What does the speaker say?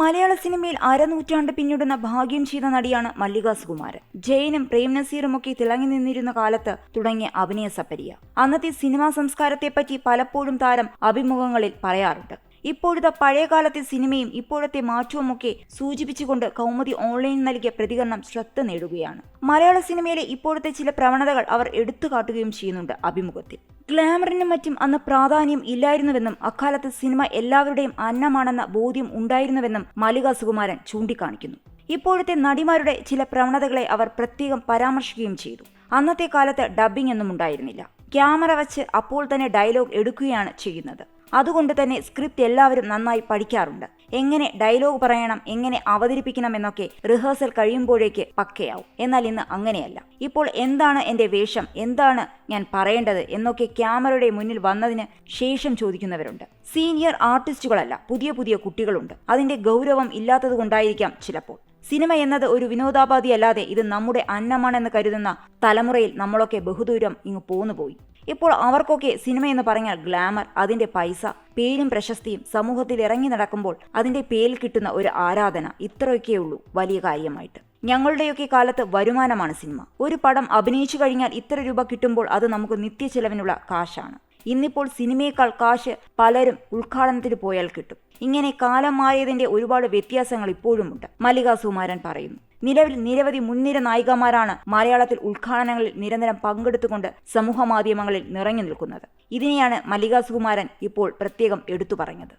മലയാള സിനിമയിൽ അരനൂറ്റാണ്ട് പിന്നിടുന്ന ഭാഗ്യം ചെയ്ത നടിയാണ് മല്ലിക സുകുമാരൻ. ജയനും പ്രേം നസീറുമൊക്കെ തിളങ്ങി നിന്നിരുന്ന കാലത്ത് തുടങ്ങിയ അഭിനയ സപ്പരിയ. അന്നത്തെ സിനിമാ സംസ്കാരത്തെപ്പറ്റി പലപ്പോഴും താരം അഭിമുഖങ്ങളിൽ പറയാറുണ്ട്. ഇപ്പോഴത്തെ പഴയകാലത്തെ സിനിമയും ഇപ്പോഴത്തെ മാറ്റവുമൊക്കെ സൂചിപ്പിച്ചുകൊണ്ട് കൗമുദി ഓൺലൈൻ നൽകിയ പ്രതികരണം ശ്രദ്ധ നേടുകയാണ്. മലയാള സിനിമയിലെ ഇപ്പോഴത്തെ ചില പ്രവണതകൾ അവർ എടുത്തുകാട്ടുകയും ചെയ്യുന്നുണ്ട് അഭിമുഖത്തിൽ. ഗ്ലാമറിനും മറ്റും അന്ന് പ്രാധാന്യം ഇല്ലായിരുന്നുവെന്നും അക്കാലത്ത് സിനിമ എല്ലാവരുടെയും അന്നമാണെന്ന ബോധ്യം ഉണ്ടായിരുന്നുവെന്നും മല്ലിക സുകുമാരൻ ചൂണ്ടിക്കാണിക്കുന്നു. ഇപ്പോഴത്തെ നടിമാരുടെ ചില പ്രവണതകളെ അവർ പ്രത്യേകം പരാമർശിക്കുകയും ചെയ്തു. അന്നത്തെ കാലത്ത് ഡബ്ബിംഗ് ഒന്നും ഉണ്ടായിരുന്നില്ല. ക്യാമറ വച്ച് അപ്പോൾ തന്നെ ഡയലോഗ് എടുക്കുകയാണ് ചെയ്യുന്നത്. അതുകൊണ്ട് തന്നെ സ്ക്രിപ്റ്റ് എല്ലാവരും നന്നായി പഠിക്കാറുണ്ട്. എങ്ങനെ ഡയലോഗ് പറയണം എങ്ങനെ അവതരിപ്പിക്കണം എന്നൊക്കെ റിഹേഴ്സൽ കഴിയുമ്പോഴേക്ക് പക്കയാവും. എന്നാൽ ഇന്ന് അങ്ങനെയല്ല. ഇപ്പോൾ എന്താണ് എന്റെ വേഷം എന്താണ് ഞാൻ പറയേണ്ടത് എന്നൊക്കെ ക്യാമറയുടെ മുന്നിൽ വന്നതിന് ശേഷം ചോദിക്കുന്നവരുണ്ട്. സീനിയർ ആർട്ടിസ്റ്റുകളല്ല പുതിയ പുതിയ കുട്ടികളുണ്ട്. അതിന്റെ ഗൗരവം ഇല്ലാത്തതുകൊണ്ടായിരിക്കാം ചിലപ്പോൾ. സിനിമ എന്നത് ഒരു വിനോദാപാധി അല്ലാതെ ഇത് നമ്മുടെ അന്നമാണെന്ന് കരുതുന്ന തലമുറയിൽ നമ്മളൊക്കെ ബഹുദൂരം ഇങ്ങ് പോന്നുപോയി ഇപ്പോൾ അവർക്കൊക്കെ സിനിമ എന്ന് പറഞ്ഞാൽ ഗ്ലാമർ അതിന്റെ പൈസ പേരും പ്രശസ്തിയും സമൂഹത്തിൽ ഇറങ്ങി നടക്കുമ്പോൾ അതിന്റെ പേരിൽ കിട്ടുന്ന ഒരു ആരാധന ഇത്രയൊക്കെയുള്ളൂ വലിയ കാര്യമായിട്ട്. ഞങ്ങളുടെയൊക്കെ കാലത്ത് വരുമാനമാണ് സിനിമ. ഒരു പടം അഭിനയിച്ചു കഴിഞ്ഞാൽ ഇത്ര രൂപ കിട്ടുമ്പോൾ അത് നമുക്ക് നിത്യചെലവിനുള്ള കാശാണ്. ഇന്നിപ്പോൾ സിനിമയേക്കാൾ കാശ് പലരും ഉദ്ഘാടനത്തിന് പോയാൽ കിട്ടും. ഇങ്ങനെ കാലം മാറിയതിന്റെ ഒരുപാട് വ്യത്യാസങ്ങൾ ഇപ്പോഴുമുണ്ട് മല്ലിക സുമാരൻ പറയുന്നു. നിലവിൽ നിരവധി മുൻനിര നായികമാരാണ് മലയാളത്തിൽ ഉദ്ഘാടനങ്ങളിൽ നിരന്തരം പങ്കെടുത്തുകൊണ്ട് സമൂഹ മാധ്യമങ്ങളിൽ നിറഞ്ഞു നിൽക്കുന്നത്. ഇതിനെയാണ് മല്ലിക സുകുമാരൻ ഇപ്പോൾ പ്രത്യേകം എടുത്തു പറഞ്ഞത്.